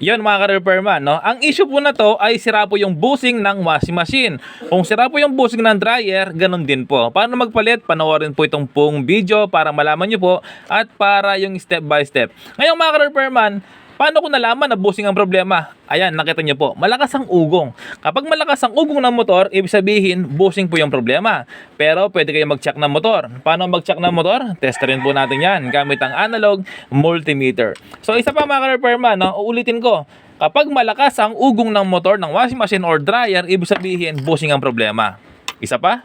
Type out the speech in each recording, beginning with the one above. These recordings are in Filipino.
Yon mga ka-repairman, no? Ang issue po na to ay sira po yung bushing ng washing machine. Kung sira po yung bushing ng dryer, ganun din po. Paano magpalit? Panoorin po itong pong video para malaman nyo po at para yung step by step. Ngayon mga ka-repairman, paano ko nalaman na bushing ang problema? Ayan, nakita nyo po, malakas ang ugong. Kapag malakas ang ugong ng motor, ibig sabihin, bushing po yung problema. Pero pwede kayo mag-check ng motor. Paano mag-check ng motor? Testerin po natin yan gamit ang analog multimeter. So isa pa mga ka-repairman, no? uulitin ko, kapag malakas ang ugong ng motor ng washing machine or dryer, ibig sabihin, bushing ang problema. Isa pa?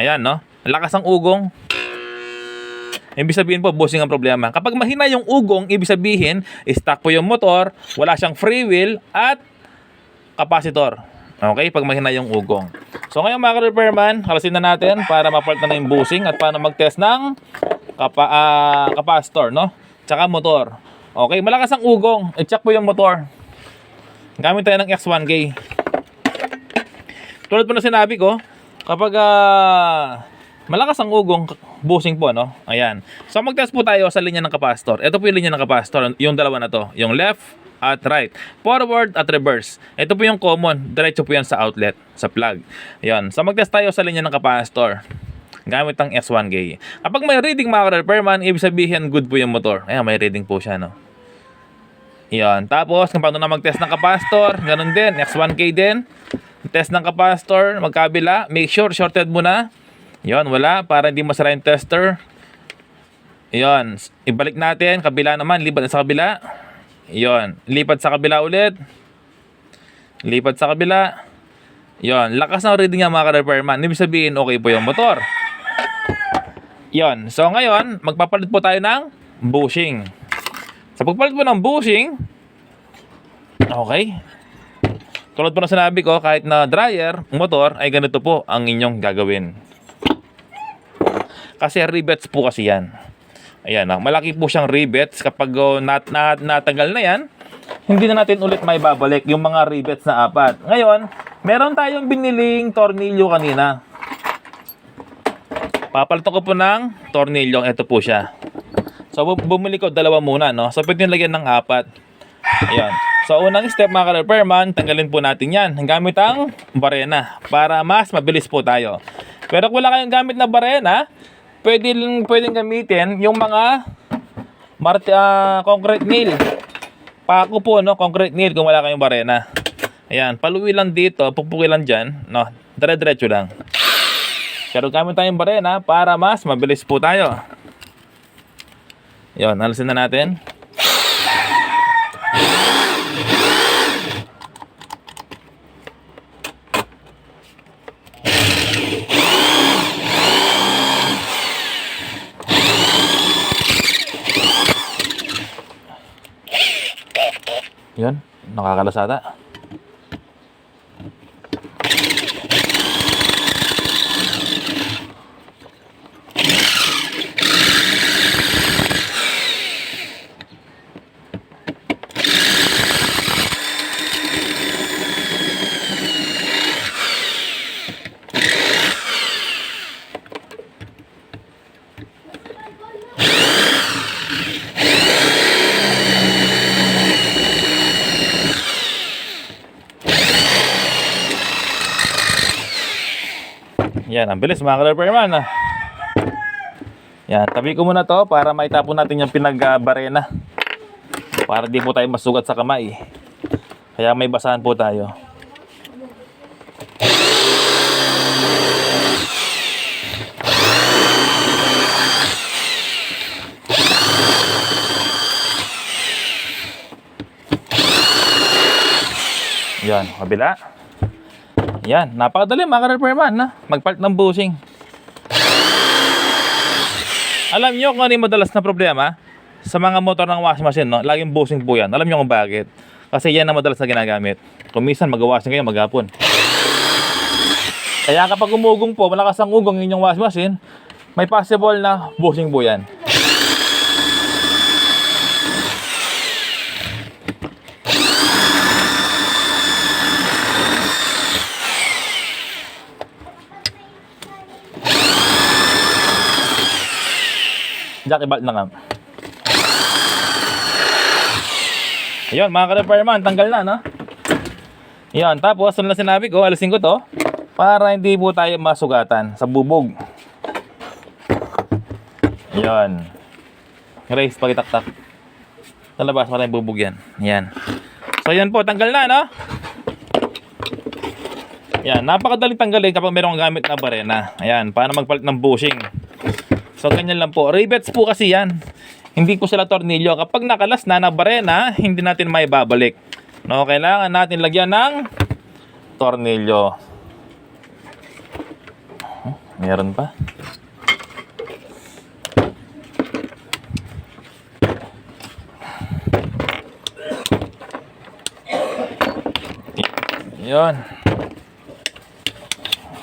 Ayan, no? Lakas ang ugong, Ibig sabihin po, bushing ang problema. Kapag mahina yung ugong, ibig sabihin, stuck po yung motor, wala siyang free wheel, at capacitor. Okay? Pag mahina yung ugong. So ngayon mga repairman, kalasin na natin para mapalt na yung bushing at paano mag-test ng kapa, ah, capacitor, no? Tsaka motor. Okay, malakas ang ugong. I-check po yung motor. Gamit tayo ng X1K. Tulad po na sinabi ko, kapag ah, malakas ang ugong, bushing po, no? Ayan. So, mag-test po tayo sa linya ng capacitor. Ito po yung linya ng capacitor, yung dalawa na to. Yung left at right. Forward at reverse. Ito po yung common. Diretso po yan sa outlet, sa plug. Ayan. So, mag-test tayo sa linya ng capacitor. Gamit ang S1K. Kapag may reading mga repairman, ibig sabihin good po yung motor. Ayan, may reading po siya, no? Yan. Tapos, kung paano na mag-test ng capacitor, ganun din. X1K din. Test ng capacitor, magkabila. Make sure, shorted muna. Yon, wala. Para hindi masara yung tester. Yon. Ibalik natin. Kabila naman. Lipat sa kabila. Yon. Lipat sa kabila ulit. Lipat sa kabila. Yon. Lakas ng reading niya mga ka-repairman. Ibig sabihin, okay po yung motor. Yon. So, ngayon, magpapalit po tayo ng bushing. Sa pagpalit po ng bushing, okay. Tulad po na sinabi ko, kahit na dryer, motor, ay ganito po ang inyong gagawin. Kasi rivets po kasi yan. Ayan, ah, malaki po siyang rivets. Kapag oh, nat, nat, natagal na yan, hindi na natin ulit may babalik yung mga rivets na apat. Ngayon, meron tayong biniling tornilyo kanina. Papalitan ko po ng tornilyo. Ito po siya. So, bu- bumili ko dalawa muna, no? So, pwede lagyan ng apat. Ayan. So, unang step mga ka-repairman, tanggalin po natin yan. Gamit ang barena para mas mabilis po tayo. Pero kung wala kayong gamit na barena, pwede pwedeng gamitin yung mga mart ah, concrete nail. Pako po, no? Concrete nail kung wala kayong barena. Ayan, paluwi lang dito, pupuki lang dyan, no? Dire-diretso lang. Pero gamit tayong barena para mas mabilis po tayo. Yon, alisin na natin. Yan, nakakalasada. Yan, ang bilis mga ka-repairman. Ah. Yan, tabi ko muna to para maitapon natin yung pinag-barena. Para di po tayo masugat sa kamay. Kaya may basahan po tayo. Yan, kabila. Yan, napakadali mga ka-repairman na magpalit ng bushing. Alam nyo kung ano yung madalas na problema sa mga motor ng washing machine, no? Laging bushing po yan. Alam nyo kung bakit? Kasi yan ang madalas na ginagamit. Kung minsan mag-washing kayo maghapon. Kaya kapag umugong po, malakas ang ugong ng inyong washing machine, may possible na bushing po yan. Jackie Bolt na nga. Ayun, mga ka-repairman, tanggal na, no? Yan, tapos, ano na sinabi ko, alisin ko to, para hindi po tayo masugatan sa bubog. Yan. Race, pakitaktak. Sa labas, maraming bubog yan. Yan. So, yan po, tanggal na, no? Yan, napakadaling tanggalin kapag meron kang gamit na barena. Ayan, paano magpalit ng bushing. So, ganyan lang po. Rivets po kasi yan. Hindi po sila tornilyo. Kapag nakalas na na barena, hindi natin may babalik. No, kailangan natin lagyan ng tornilyo. Oh, Meron pa. Yun.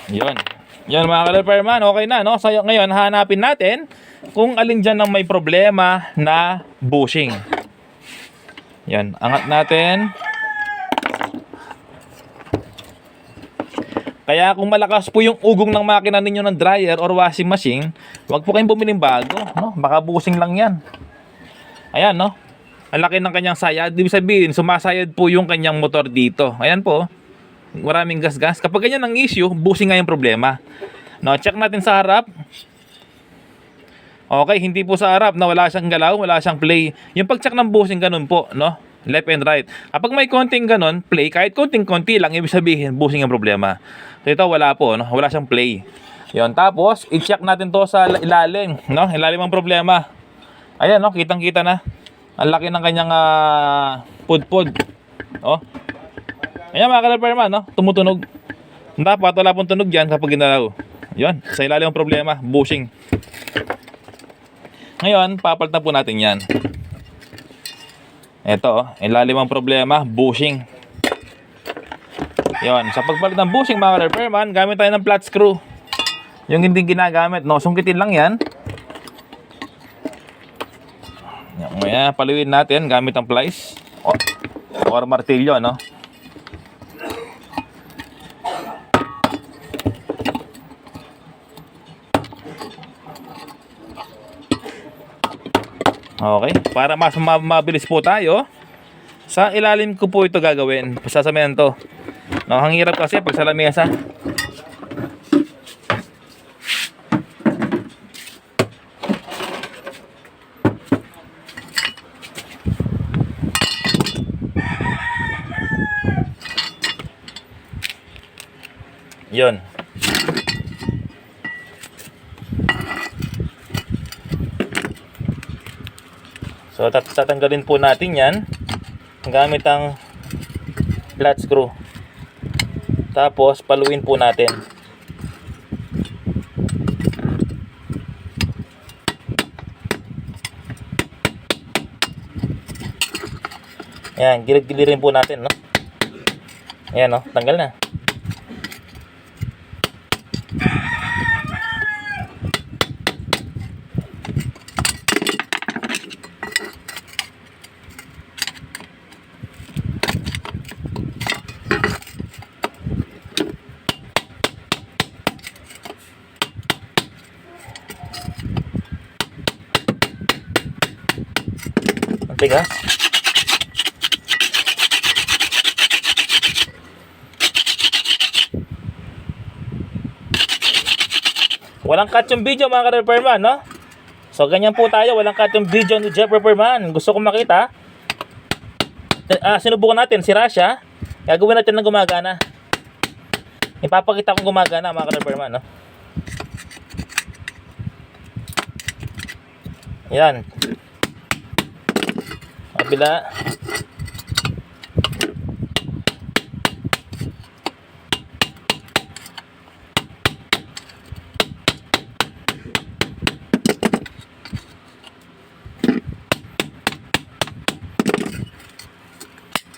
Yun. Yan mga ka-repairman, okay na, no? So ngayon, hanapin natin kung alin dyan ang may problema na bushing. Yan, angat natin. Kaya kung malakas po yung ugong ng makina ninyo ng dryer or washing machine, huwag po kayong bumili ng bago, no? Baka bushing lang yan. Ayan, no? Ang laki ng kanyang sayad. Ibig sabihin, sumasayad po yung kanyang motor dito. Ayan po. Maraming gas-gas. Kapag ganyan ang issue, bushing nga yung problema. No, check natin sa harap. Okay, hindi po sa harap na wala siyang galaw, wala siyang play. Yung pag-check ng bushing ganun po, no? Left and right. Kapag may konting ganun, play, kahit konting-konti lang, ibig sabihin, bushing ang problema. So ito, wala po, no? Wala siyang play. Yon, tapos, i-check natin to sa ilalim, no? Ilalim ang problema. Ayan, no? Kitang-kita na. Ang laki ng kanyang ah, pudpud. Oh. Ayan mga ka-repairman, no? Tumutunog. Dapat wala pong tunog dyan kapag ginalaw. Yun, sa ilalim ang problema, bushing. Ngayon, papalitan po natin yan. Ito, oh, ilalim ang problema, bushing. Yun, sa pagpalit ng bushing mga ka-repairman, gamit tayo ng flat screw. Yung hindi ginagamit, no? Sungkitin lang yan. Yan, paluin natin gamit ang plies. O, or martilyo, no? Okay, para mas ma- mabilis po tayo, sa ilalim ko po ito gagawin, sa semento. No, ang hirap kasi pag sa lamesa. Yun. So tat tatanggalin po natin 'yan gamit ang flat screw. Tapos paluin po natin. Ayan, gilid-gilirin po natin, no? Ayan, no? Tanggal na. Ang tigas. Walang cut yung video mga ka-repairman, no? So, ganyan po tayo. Walang cut yung video ni Jeff Repairman. Gusto kong makita. Ah, sinubukan natin si Rasha. Gagawin natin ng gumagana. Ipapakita kong gumagana mga ka-repairman, no? Yan. Kabila.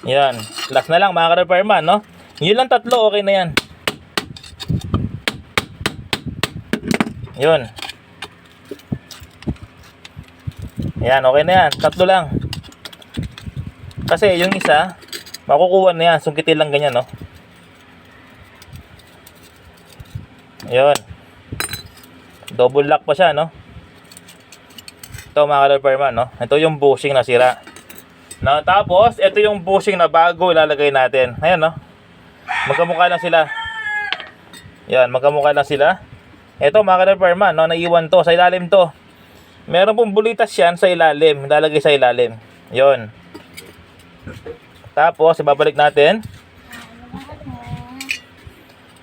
Yan. Last na lang mga ka-repairman, no? Yun lang tatlo, okay na yan. Yun. Yan, okay na yan. Tatlo lang. Kasi yung isa, makukuha na yan. Sungkitin lang ganyan, no? Yun. Double lock pa siya, no? Ito mga ka-repairman, no? Ito yung bushing na sira. No, tapos, ito yung bushing na bago ilalagay natin. Ayan, no? Magkamukha lang sila. Yan, magkamukha lang sila. Ito mga ka-repairman, no? Naiwan to. Sa ilalim to. Meron pong bulitas yan sa ilalim. Ilalagay sa ilalim. Yon. Tapos, ibabalik natin.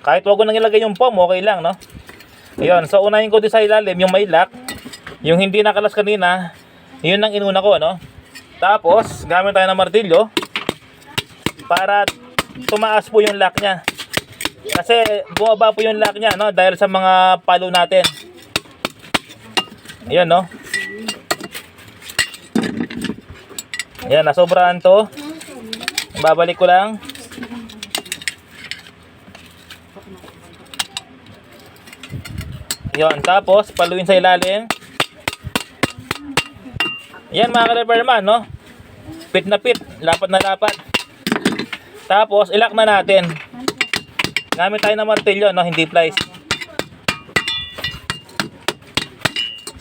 Kahit wag ko nang ilagay yung foam, okay lang, no? Yun, so unahin ko din sa ilalim, yung may lock. Yung hindi nakalas kanina, yun ang inuna ko, no? Tapos, gamit tayo ng martilyo para tumaas po yung lock niya. Kasi bumaba po yung lock niya, no? Dahil sa mga palo natin. Ayan, no? Ayan, nasobrahan to. Babalik ko lang. Yon, tapos paluin sa ilalim. Yan mga ka-repairman, no? Pit na pit, lapat na lapat. Tapos ilak na natin. Gamit tayo ng martilyo, no? Hindi plies.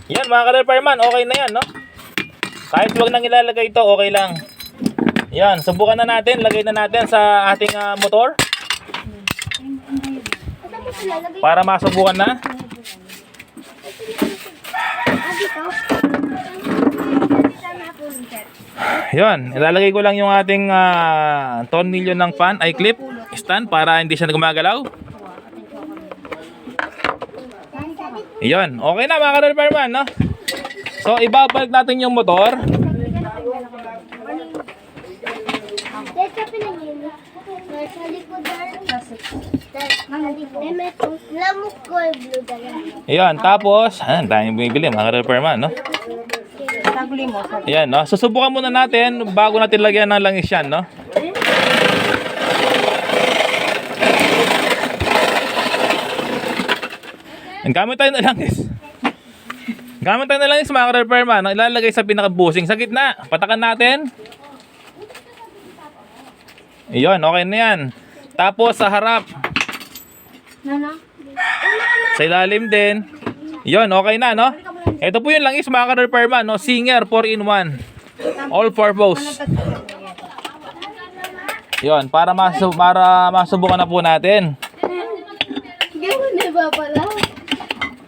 Yan mga ka-repairman, okay na yan, no? Kahit wag nang ilalagay ito, okay lang. Yan, subukan na natin, lagay na natin sa ating ah, motor para masubukan na. Yun, ilalagay ko lang yung ating ah, tornilyo ng fan, ay clip, stand para hindi siya gumagalaw. Yun, okay na mga ka-repairman, no? So, ibabalik natin yung motor. Dahil sa pinagin, nasa likodan, may lamok ko ay blue dala. Yun, tapos, ang daming bumibili mga ka-repairman, no? Taguli mo. Ayan, no? Susubukan muna natin bago natin lagyan ng langis yan, no? Gamit tayo ng langis. Gamit tayo ng langis mga ka-repairman. Ilalagay sa pinaka-busing sa gitna. Patakan natin. Iyon, okay na yan. Tapos sa harap. Nana? Sa ilalim din. Yon, okay na, no? Ito po yung langis mga ka-repairman, no? Singer 4-in-1. All purpose. Yon, para masu para masubukan na po natin.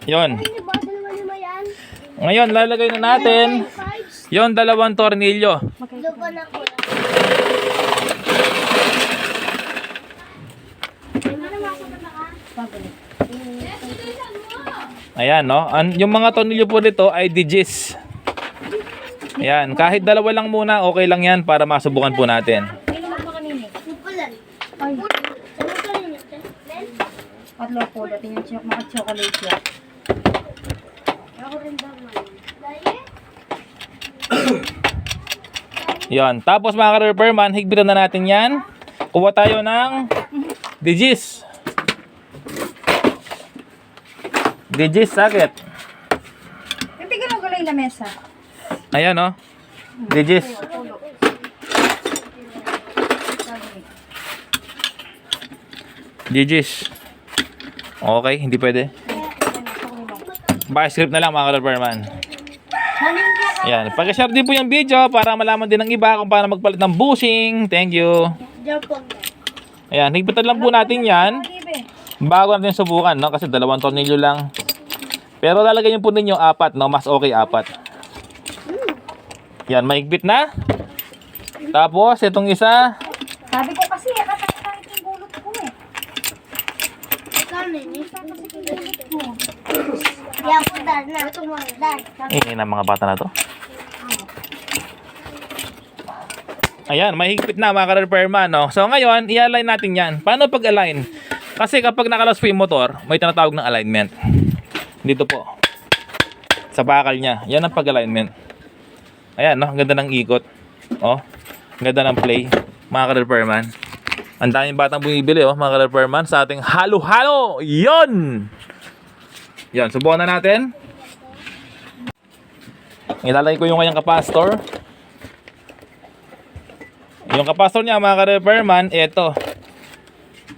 Yon. Ngayon, lalagay na natin yon dalawang tornilyo. Ko. Ayan, no? An yung mga tornilyo po dito ay digits. Ayan, kahit dalawa lang muna, okay lang yan para masubukan po natin. Patlo po. Dating yung mga chocolate yan. Ako rin ba? Yan. Tapos mga ka-repairman, higpitan na natin yan. Kuha tayo ng digis. Digis socket. Yung tigalaw-galaw yung lamesa. Ayan oh. Digis. Digis. Okay, hindi pwede. Baka script na lang mga ka-repairman. Yan. Pag-share din po yung video para malaman din ng iba kung paano magpalit ng bushing. Thank you. Ayan, higpitan lang po natin yan bago natin subukan, no? Kasi dalawang tornilyo lang. Pero lalagyan niyo po ninyo apat, no? Mas okay apat. Yan, maigpit na. Tapos, itong isa, Sabi ko kasi, kakakakit yung gulot ko eh. Kano ni? Kaya ako dar na. Ito mo dar. eh, ng mga bata na to. Ayan, mahigpit na mga ka-repairman, no? So, ngayon, i-align natin yan. Paano pag-align? Kasi kapag nakalas po yung motor, may tinatawag ng alignment. Dito po. Sa bakal niya. Yan ang pag-alignment. Ayan, no? Ang ganda ng ikot. Oh, ang ganda ng play. Mga ka-repairman. Ang daming batang bumibili, oh, mga ka-repairman, sa ating halo-halo. Yon! Yan, subukan na natin. Ilalagay ko yung kanyang kapastor. Yung kapastor niya mga ka-repairman, ito.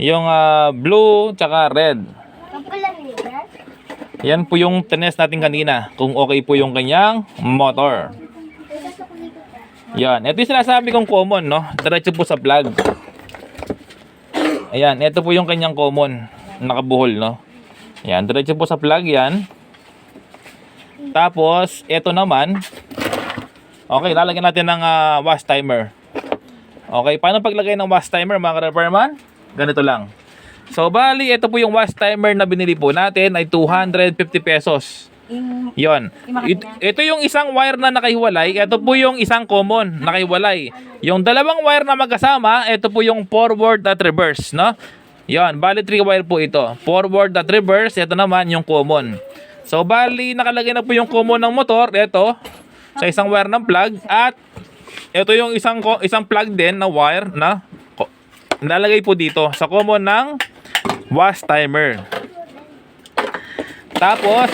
Yung ah, blue tsaka red. Yan po yung tinest natin kanina. Kung okay po yung kanyang motor. Yan. Ito yung sinasabi kong common, no? Diretso po sa plug. Ayan. Ito po yung kanyang common. Nakabuhol, no? Yan. Diretso po sa plug yan. Tapos, ito naman. Okay, lalagyan natin ng ah, wash timer. Okay, paano paglagay ng wash timer mga ka-repairman? Ganito lang. So, bali, ito po yung wash timer na binili po natin ay 250 pesos. Yon. It- ito yung isang wire na nakahiwalay. Ito po yung isang common nakahiwalay. Yung dalawang wire na magkasama, ito po yung forward at reverse, no? Yon, bali three wire po ito. Forward at reverse, ito naman yung common. So bali nakalagay na po yung common ng motor, ito sa isang wire ng plug at ito yung isang isang plug din na wire na nilalagay po dito sa common ng wash timer. Tapos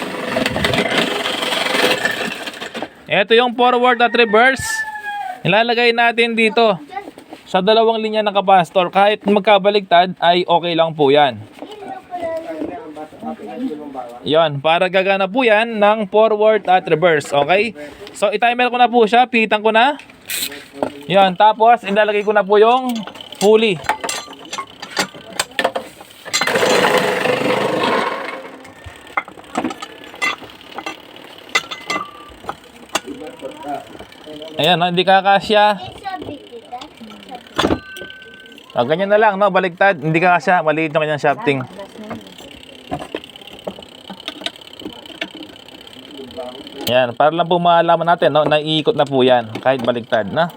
ito yung forward at reverse. Ilalagay natin dito sa dalawang linya ng kapasitor. Kahit magkabaligtad ay okay lang po yan. Yon, para gagana po yan ng forward at reverse. Okay? So, i-timer ko na po siya. Pitan ko na. Yon, tapos ilalagay ko na po yung pulley. Ayan, no, hindi kakasya. Kita. Ah, ganyan na lang, no? Baligtad. Hindi ka kasya. Maliit yung kanyang shafting. Yan, para lang po maalaman natin, no? Naiikot na po yan. Kahit baligtad, na?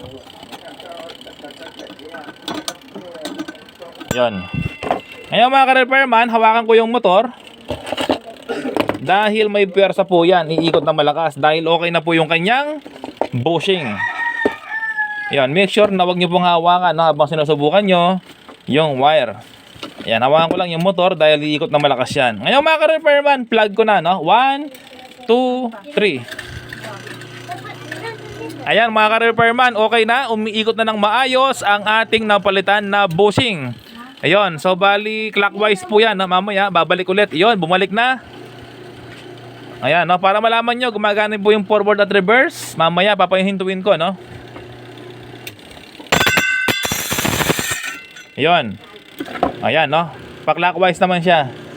Yon. Ngayon mga ka-repairman, hawakan ko yung motor. Dahil may pwersa po yan, iikot na malakas. Dahil okay na po yung kanyang bushing. Yan, make sure na wag niyo pong hawakan no, habang sinusubukan nyo yung wire. Yan, hawakan ko lang yung motor dahil iikot na malakas yan. Ngayon mga ka-repairman, plug ko na, no? 1, 2, 3. Ayan mga ka-repairman, okay na. Umiikot na ng maayos ang ating napalitan na bushing. Ayun, so bali clockwise po yan. No? Mamaya, babalik ulit. Ayun, bumalik na. Ayan, no? para malaman nyo, gumagana po yung forward at reverse. Mamaya, papahintuin ko, no? Ayun. Ayan, no? Pa-clockwise naman siya.